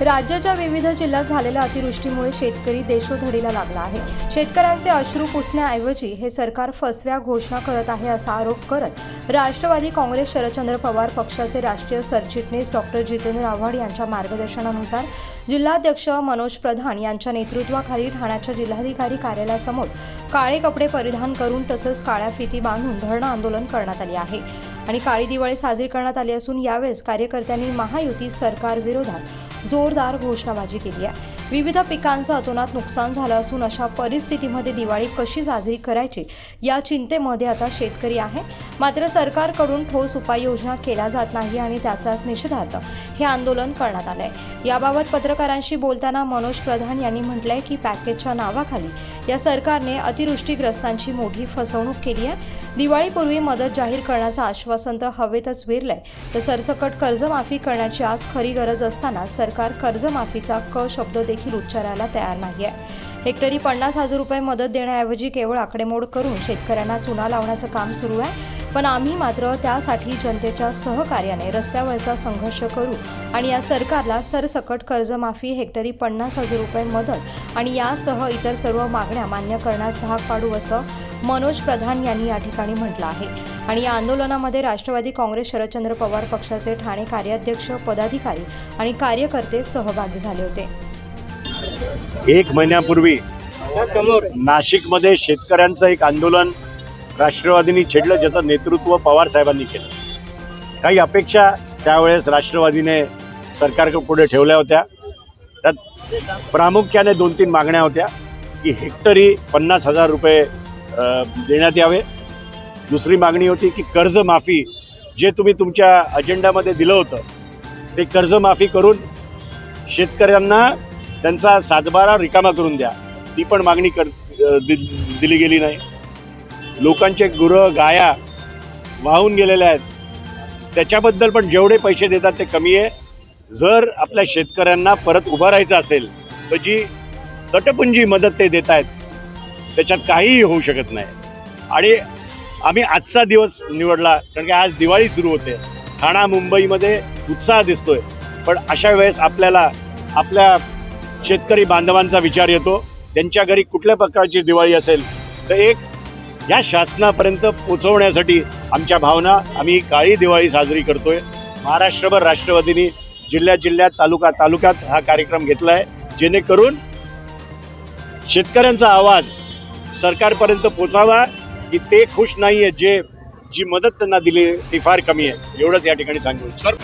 राज्याच्या विविध जिल्ह्यात झालेल्या अतिवृष्टीमुळे शेतकरी देशोधडीला लागला आहे. शेतकऱ्यांचे अश्रू पुसण्याऐवजी हे सरकार फसव्या घोषणा करत आहे असा आरोप करत राष्ट्रवादी काँग्रेस शरदचंद्र पवार पक्षाचे राष्ट्रीय सरचिटणीस डॉक्टर जितेंद्र आव्हाड यांच्या मार्गदर्शनानुसार जिल्हाध्यक्ष मनोज प्रधान यांच्या नेतृत्वाखाली ठाण्याच्या जिल्हाधिकारी कार्यालयासमोर काळे कपडे परिधान करून तसंच काळ्या फिती बांधून धरणं आंदोलन करण्यात आले आहे. आणि काळी दिवाळी साजरी करण्यात आली असून यावेळेस कार्यकर्त्यांनी महायुती सरकारविरोधात जोरदार घोषणाबाजी केली आहे. विविध पिकांचं अतोनात नुकसान झालं असून अशा परिस्थितीमध्ये दिवाळी कशी साजरी करायची या चिंतेमध्ये आता शेतकरी आहे. मात्र सरकारकडून ठोस उपाययोजना केल्या जात नाही आणि त्याचाच निषेधार्थ हे आंदोलन करण्यात आलंय. याबाबत पत्रकारांशी बोलताना मनोज प्रधान यांनी म्हटलंय की पॅकेजच्या नावाखाली या सरकारने अतिवृष्टीग्रस्तांची मोठी फसवणूक केली आहे. दिवाळीपूर्वी मदत जाहीर करण्याचं आश्वासन तर हवेतच विरलंय. तर सरसकट कर्जमाफी करण्याची आज खरी गरज असताना सरकार कर्जमाफीचा क शब्द देखील उच्चारायला तयार नाही आहे हेक्टरी पन्नास हजार रुपये मदत देण्याऐवजी केवळ आकडेमोड करून शेतकऱ्यांना चुना लावण्याचं काम सुरू आहे. पण आम्ही मात्र त्यासाठी जनतेच्या सहकार्याने रस्त्यावरचा संघर्ष करू आणि या सरकारला सरसकट कर्जमाफी हेक्टरी पन्नास हजार रुपये मदत आणि यासह इतर सर्व मागण्या मान्य करण्यास भाग पाडू असं मनोज प्रधान यांनी या ठिकाणी म्हटलं आहे. आणि या आंदोलनामध्ये राष्ट्रवादी काँग्रेस शरदचंद्र पवार पक्षाचे ठाणे कार्याध्यक्ष पदाधिकारी आणि कार्यकर्ते सहभागी झाले होते. एक महिन्यापूर्वी नाशिकमध्ये शेतकऱ्यांचं एक आंदोलन राष्ट्रवादीने छेडलं ज्याचं नेतृत्व पवार साहेबांनी केलं. काही अपेक्षा त्यावेळेस राष्ट्रवादीने सरकार पुढे ठेवल्या होत्या. त्यात प्रामुख्याने दोन तीन मागण्या होत्या की हेक्टरी पन्नास हजार रुपये देण्यात यावे. दुसरी मागणी होती की कर्जमाफी जे तुम्ही तुमच्या अजेंडामध्ये दिलं होतं ते कर्जमाफी करून शेतकऱ्यांना त्यांचा सातबारा रिकामा करून द्या. ती पण मागणी कर दि- दिली गेली नाही. लोकांचे गुरं गाया वाहून गेलेल्या आहेत. त्याच्याबद्दल पण जेवढे पैसे देतात ते कमी आहे. जर आपल्या शेतकऱ्यांना परत उभं राहायचं असेल तर जी तटपुंजी मदत ते देत आहेत त्याच्यात काहीही होऊ शकत नाही. आणि आम्ही आजचा दिवस निवडला कारण की आज दिवाळी सुरू होते. ठाणा मुंबईमध्ये उत्साह दिसतोय. पण अशा वेळेस आपल्याला आपल्या शेतकरी बांधवांचा विचार येतो त्यांच्या घरी कुठल्या प्रकारची दिवाळी असेल तर एक या शासनापर्यंत पोचवण्यासाठी आमच्या भावना आम्ही काळी दिवाळी साजरी करतोय. महाराष्ट्रभर राष्ट्रवादीने जिल्ह्यात जिल्ह्यात तालुका तालुक्यात हा कार्यक्रम घेतला आहे जेणेकरून शेतकऱ्यांचा आवाज सरकारपर्यंत पोचावा की ते खुश नाही आहे जे जी मदत त्यांना दिली ती फार कमी आहे. एवढंच या ठिकाणी सांगू सर